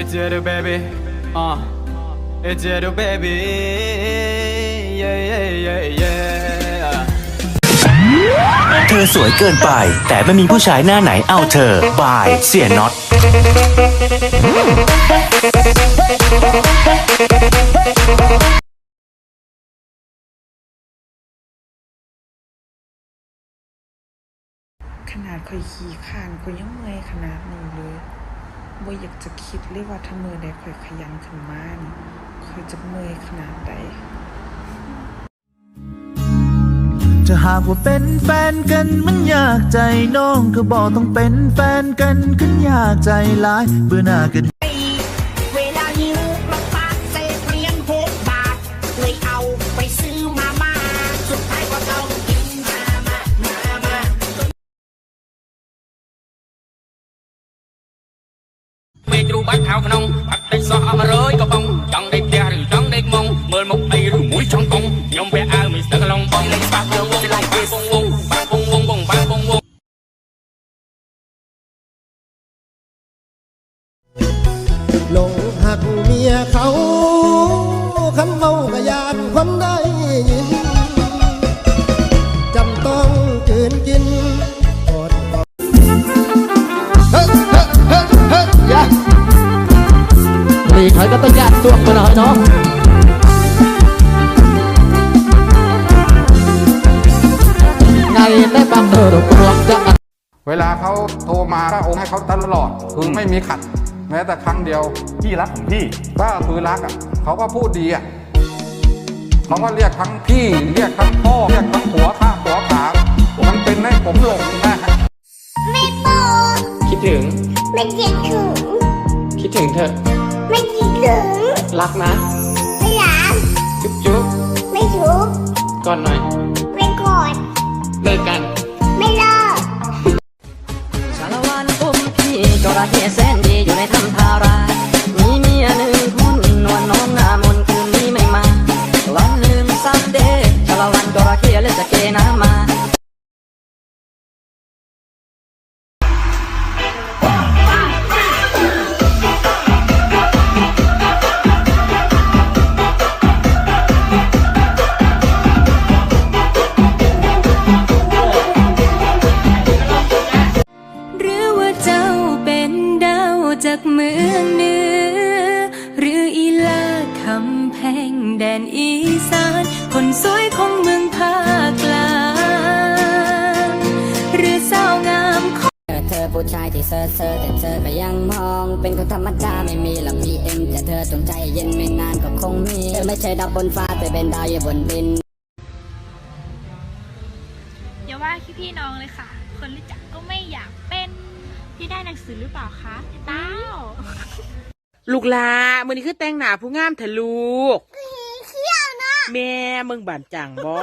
It's you, baby. Uh, it's you, baby. Yeah, yeah, yeah, yeah. เธอสวยเกินไป แต่ไม่มีผู้ชายหน้าไหนเอาเธอ บาย เสียน็อต ขนาดคอยขี่ข้านคอยยังเมื่อยขนาดนี้เลย บ่อยากจะคิดเลยว่าถ้ามือใดคอยขยันขึ้นมานี่คอยจะเมื่อยขนาดใด จะหากว่าเป็นแฟนกันมันยากใจน้องก็บอกต้องเป็นแฟนกันขึ้นยากใจหลายเบื่อหน้ากัน បាច់ខៅក្នុងបាត់តិចសោះអស់100ក៏បងចង់ដេកផ្ទះឬចង់ដេកមុងមើលមុខអីឬមួយចង់កងខ្ញុំវាអើមិនស្ទឹកឡងបងលេងបាក់វងវងឡៃគេវងវងបាក់វងវងវងបាក់វងវង หลงหักเมียเขาคำเมากะยานความได้ยิน รีใครก็ต้องยานตัวมาหน่อยเนาะไงได้บังเออรวมจะเวลาเขาโทรมาก็โอนให้เขาตลอดคือไม่มีขัด แม้แต่ครั้งเดียวพี่รักของพี่ก็คือรักอะเขาก็พูดดีอะเขาก็เรียกทั้งพี่ เรียกทั้งพ่อเรียกทั้งหัวข้าหัวขามันเป็นให้ผมหลงนะไม่โปคิดถึงไม่คิดถึงคิดถึงเธอ ไม่คิดถึง รักนะ ไม่รัก จุ๊บจุ๊บไม่ทุบก่อนหน่อย ไม่กอดเลิกกัน ไม่เลิกสารวันอุ้มพี่จระเข้แสนดีอยู่ในถ้ำทารามีเมียหนึ่งคนนวลน้องหน้ามนต์คืนนี้ไม่มาวันหนึ่งซัมเดย์ชาละวันจระเข้เล่นสเกน้ำมา จากเมืองเหนือหรืออีลาคำแพงแดนอีสาน คนสวยของเมืองภาคกลางหรือสาวงามของเธอผู้ชายที่เซอร์เซอร์แต่เธอก็ยังมอง เป็นคนธรรมดาไม่มีหลักพีเอ็มแต่เธอจงใจเย็นไม่นานก็คงมีเธอไม่ใช่ดาวบนฟ้าแต่เป็นดาวอยู่บนดินอย่าว่าพี่พี่น้องเลยค่ะ คนรู้จักก็ไม่อยากเป็น พี่ได้หนังสือหรือเปล่าคะเต้า ลูกหลามือนี้คือแต่งหน้าผู้งามเถอะลูกแม่มึงบานจังบ่